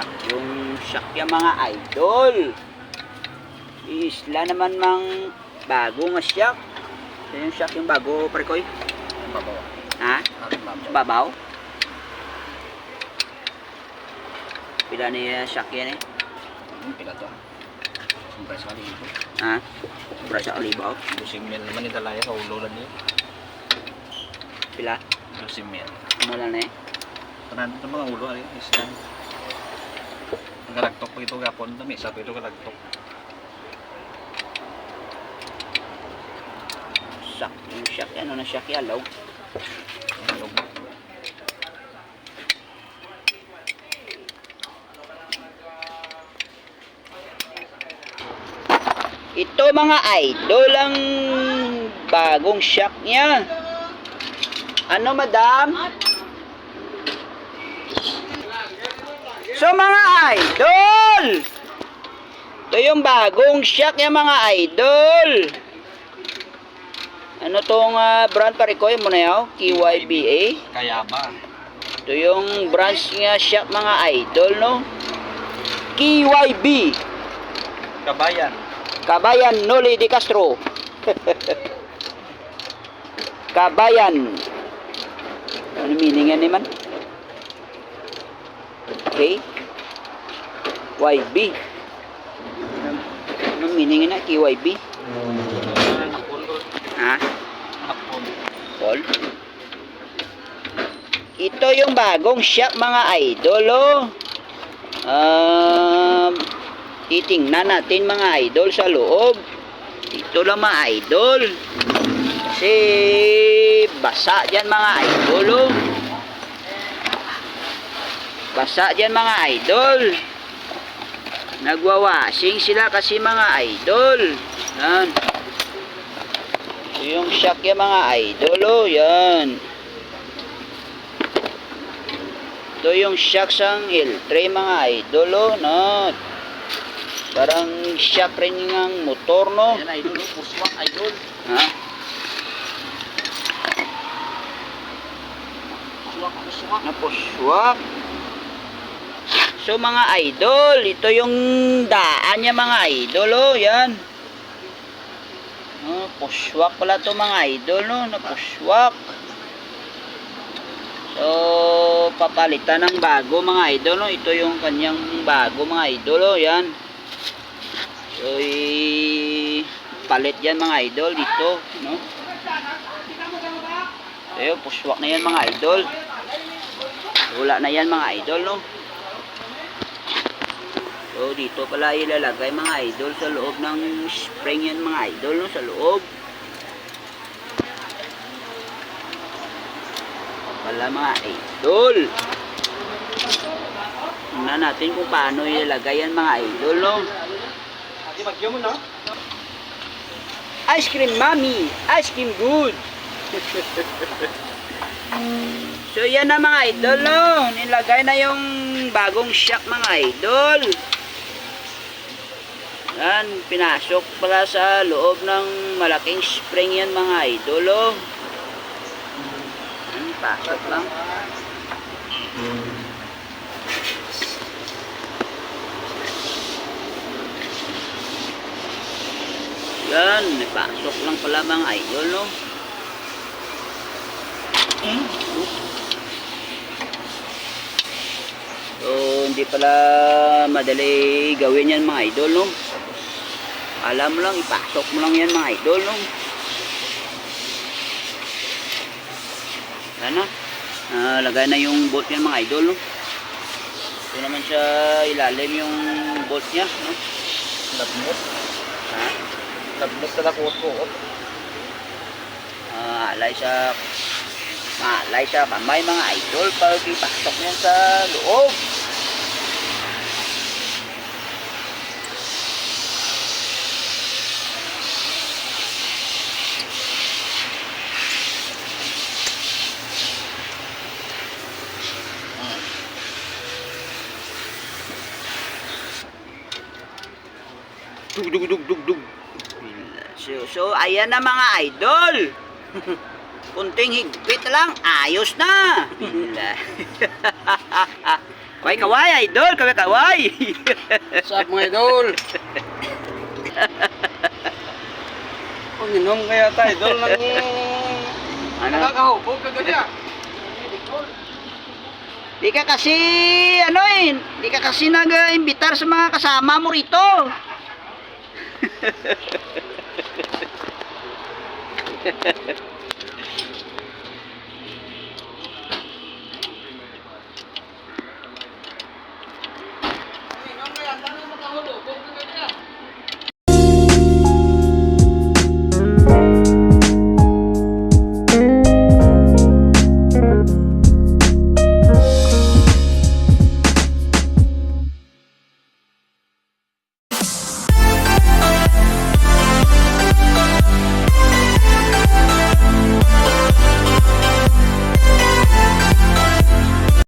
sak yung sakya mga idol. Isla naman mang bago nga siyak. Ito yung siyak yung bago, Prekoy. Babaw. Ha? Babaw. Pila ni uh, siyak yan eh. Pila to. Siyempre sa kalibo. Ha? Sobra sa kalibaw. Busing mil naman ni Dalaya sa ulo lang niya. Pila? Busing mil. Mula na eh. Tanan ito mga ulo ay isdan. Pa ito gapon dami. Isa pa ito galagtok. Sak yung siyak yan. Ano na siyak yalaw? Loob. Ito mga idol ang bagong shock niya. Ano madam? So mga idol! Ito yung bagong shock niya mga idol. Ano tong ah, brand parikoy mo na yaw? KYBA? Kaya ba? Ito yung branch niya shock mga idol no? KYB. Kabayan. Kabayan Noli de Castro. Kabayan. Ano meaning yan naman? Okay. YB. Ano meaning na? KYB? Ha? Paul? Ito yung bagong shop mga idol oh. Um, titingnan natin mga idol sa loob. Ito lang mga idol. Kasi basa dyan mga idol oh. Basa dyan mga idol. Nagwawashing sila kasi mga idol. Yan. Yung shock yan mga idol oh. Yan. Ito yung shock sang L3 mga idol oh. No. Parang shock rin ng motor no. Yan idol. oh. Puswak idol. Ha? Puswak. Puswak. Napuswak. So mga idol, ito yung daan niya mga idol oh, yan. Oh, puswak pala to mga idol no, napuswak. So, papalitan ng bago mga idol no, ito yung kanyang bago mga idol oh, yan. So, palit yan mga idol dito, no. Ayun, puswak na yan mga idol. Wala na yan mga idol, no? So, dito pala ilalagay mga idol sa loob ng spring yan mga idol, no? Sa loob. Pala mga idol. Tingnan natin kung paano ilalagay yan mga idol, no? Ice cream mommy, ice cream good. so yan na mga idol no. Nilagay na yung bagong shock mga idol. Yan, pinasok pala sa loob ng malaking spring yan mga idol oh. Yan, pasok lang. Yan, pasok lang pala mga idol no. So, hindi pala madali gawin yan mga idol, no? Alam mo lang, ipasok mo lang yan mga idol, no? Na. Ah, lagay na yung bolt yan mga idol, no? Ito naman siya ilalim yung bolt niya, no? Labmot. Ha? Labmot na lakot-kot. Ah, alay sa Malay sa kamay mga idol pag ipasok niyan sa loob. Dug dug dug dug dug. So, so ayan na mga idol. Kunting higpit lang, ayos na. Kaway kaway idol, kaway kaway. What's up mga idol? Pag-inom kaya tayo, idol, ng... Ano? Nakakahubog ka ganyan. Di ka kasi ano eh, di ka kasi nag-imbitar sa mga kasama mo rito. Ha ha ha ha.